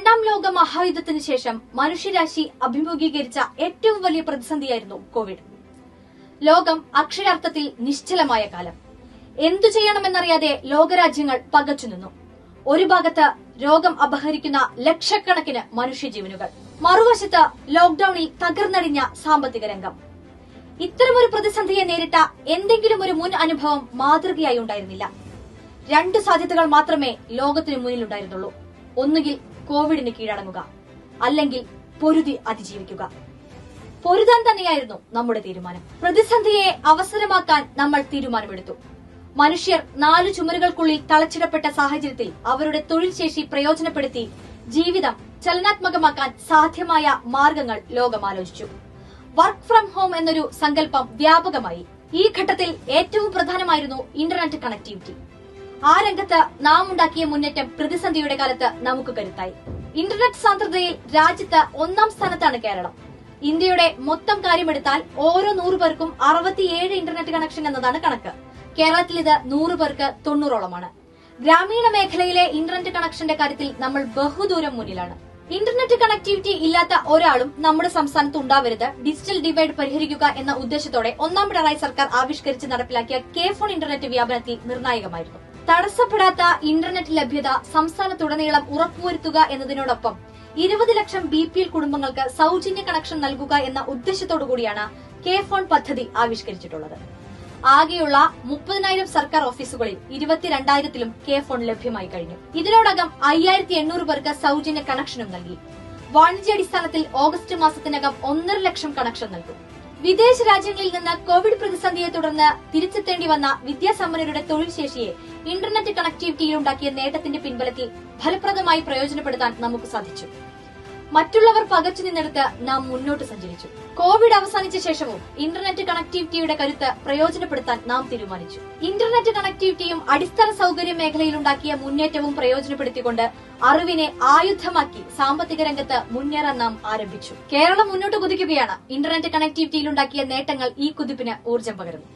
രണ്ടാം ലോക മഹായുദ്ധത്തിന് ശേഷം മനുഷ്യരാശി അഭിമുഖീകരിച്ച ഏറ്റവും വലിയ പ്രതിസന്ധിയായിരുന്നു കോവിഡ്. ലോകം അക്ഷരാർത്ഥത്തിൽ നിശ്ചലമായ കാലം. എന്തു ചെയ്യണമെന്നറിയാതെ ലോകരാജ്യങ്ങൾ പകച്ചു നിന്നു. ഒരു ഭാഗത്ത് രോഗം അപഹരിക്കുന്ന ലക്ഷക്കണക്കിന് മനുഷ്യജീവനുകൾ. മറുവശത്ത് ലോക്ഡൌണിൽ തകർന്നടിഞ്ഞ സാമ്പത്തിക രംഗം. ഇത്തരമൊരു പ്രതിസന്ധിയെ നേരിട്ട എന്തെങ്കിലും ഒരു മുൻ അനുഭവം മാതൃകയായി ഉണ്ടായിരുന്നില്ല. രണ്ട് സാധ്യതകൾ മാത്രമേ ലോകത്തിന് മുന്നിലുണ്ടായിരുന്നുള്ളൂ. ഒന്നുകിൽ കോവിഡിന് കീഴടങ്ങുക. അല്ലെങ്കിൽ പൊരുതി അതിജീവിക്കുക. പൊരുതാൻ തന്നെയായിരുന്നു നമ്മുടെ തീരുമാനം. പ്രതിസന്ധിയെ അവസരമാക്കാൻ നമ്മൾ തീരുമാനമെടുത്തു. മനുഷ്യർ നാലു ചുമരുകൾക്കുള്ളിൽ തളച്ചിടപ്പെട്ട സാഹചര്യത്തിൽ അവരുടെ തൊഴിൽ ശേഷി പ്രയോജനപ്പെടുത്തി ജീവിതം ചലനാത്മകമാക്കാൻ സാധ്യമായ മാർഗങ്ങൾ ലോകം ആലോചിച്ചു വർക്ക് ഫ്രം ഹോം എന്നൊരു സങ്കല്പം വ്യാപകമായി. ഈ ഘട്ടത്തിൽ ഏറ്റവും പ്രധാനമായിരുന്നു ഇന്റർനെറ്റ് കണക്ടിവിറ്റി ആ രംഗത്ത് നാം ഉണ്ടാക്കിയ മുന്നേറ്റം പ്രതിസന്ധിയുടെ കാലത്ത് നമുക്ക് കരുത്തായി. ഇന്റർനെറ്റ് സാന്ദ്രതയിൽ രാജ്യത്ത് ഒന്നാം സ്ഥാനത്താണ് കേരളം. ഇന്ത്യയുടെ മൊത്തം കാര്യമെടുത്താൽ ഓരോ നൂറ് പേർക്കും അറുപത്തിയേഴ് ഇന്റർനെറ്റ് കണക്ഷൻ എന്നതാണ് കണക്ക്. കേരളത്തിൽ ഇത് നൂറ് പേർക്ക് തൊണ്ണൂറോളമാണ്. ഗ്രാമീണ മേഖലയിലെ ഇന്റർനെറ്റ് കണക്ഷന്റെ കാര്യത്തിൽ നമ്മൾ ബഹുദൂരം മുന്നിലാണ്. ഇന്റർനെറ്റ് കണക്ടിവിറ്റി ഇല്ലാത്ത ഒരാളും നമ്മുടെ സംസ്ഥാനത്ത് ഉണ്ടാവരുത്. ഡിജിറ്റൽ ഡിവൈഡ് പരിഹരിക്കുക എന്ന ഉദ്ദേശത്തോടെ ഒന്നാം പിണറായി സർക്കാർ ആവിഷ്കരിച്ച് നടപ്പിലാക്കിയ കെ ഫോൺ ഇന്റർനെറ്റ് വ്യാപനത്തിൽ നിർണായകമായിരുന്നു. തടസ്സപ്പെടാത്ത ഇന്റർനെറ്റ് ലഭ്യത സംസ്ഥാനത്തുടനീളം ഉറപ്പുവരുത്തുക എന്നതിനോടൊപ്പം ഇരുപത് ലക്ഷം ബി പി എൽ കുടുംബങ്ങൾക്ക് സൗജന്യ കണക്ഷൻ നൽകുക എന്ന ഉദ്ദേശത്തോടു കൂടിയാണ് കെ ഫോൺ പദ്ധതി ആവിഷ്കരിച്ചിട്ടുള്ളത്. ആകെയുള്ള മുപ്പതിനായിരം സർക്കാർ ഓഫീസുകളിൽ ഇരുപത്തിരണ്ടായിരത്തിലും കെ ഫോൺ ലഭ്യമായി കഴിഞ്ഞു. ഇതിനോടകം അയ്യായിരത്തി എണ്ണൂറ് പേർക്ക് സൗജന്യ കണക്ഷനും നൽകി. വാണിജ്യാടിസ്ഥാനത്തിൽ ഓഗസ്റ്റ് മാസത്തിനകം ഒന്നര ലക്ഷം കണക്ഷൻ നൽകും. വിദേശ രാജ്യങ്ങളിൽ നിന്ന് കോവിഡ് പ്രതിസന്ധിയെ തുടർന്ന് തിരിച്ചെത്തേണ്ടി വന്ന വിദ്യാസമ്പന്നരുടെ തൊഴിൽ ശേഷിയെ ഇന്റർനെറ്റ് കണക്ടിവിറ്റിയിലുണ്ടാക്കിയ നേട്ടത്തിന്റെ പിൻബലത്തിൽ ഫലപ്രദമായി പ്രയോജനപ്പെടുത്താൻ നമുക്ക് സാധിച്ചു. മറ്റുള്ളവർ പകച്ചു നിന്നെടുത്ത് നാം മുന്നോട്ട് സഞ്ചരിച്ചു. കോവിഡ് അവസാനിച്ച ശേഷവും ഇന്റർനെറ്റ് കണക്ടിവിറ്റിയുടെ കരുത്ത് പ്രയോജനപ്പെടുത്താൻ നാം തീരുമാനിച്ചു. ഇന്റർനെറ്റ് കണക്ടിവിറ്റിയും അടിസ്ഥാന സൗകര്യ മേഖലയിലുണ്ടാക്കിയ മുന്നേറ്റവും പ്രയോജനപ്പെടുത്തിക്കൊണ്ട് അറിവിനെ ആയുധമാക്കി സാമ്പത്തിക രംഗത്ത് മുന്നേറാൻ നാം ആരംഭിച്ചു. കേരളം മുന്നോട്ട് കുതിക്കുകയാണ്. ഇന്റർനെറ്റ് കണക്ടിവിറ്റിയിലുണ്ടാക്കിയ നേട്ടങ്ങൾ ഈ കുതിപ്പിന് ഊർജം പകരുന്നു.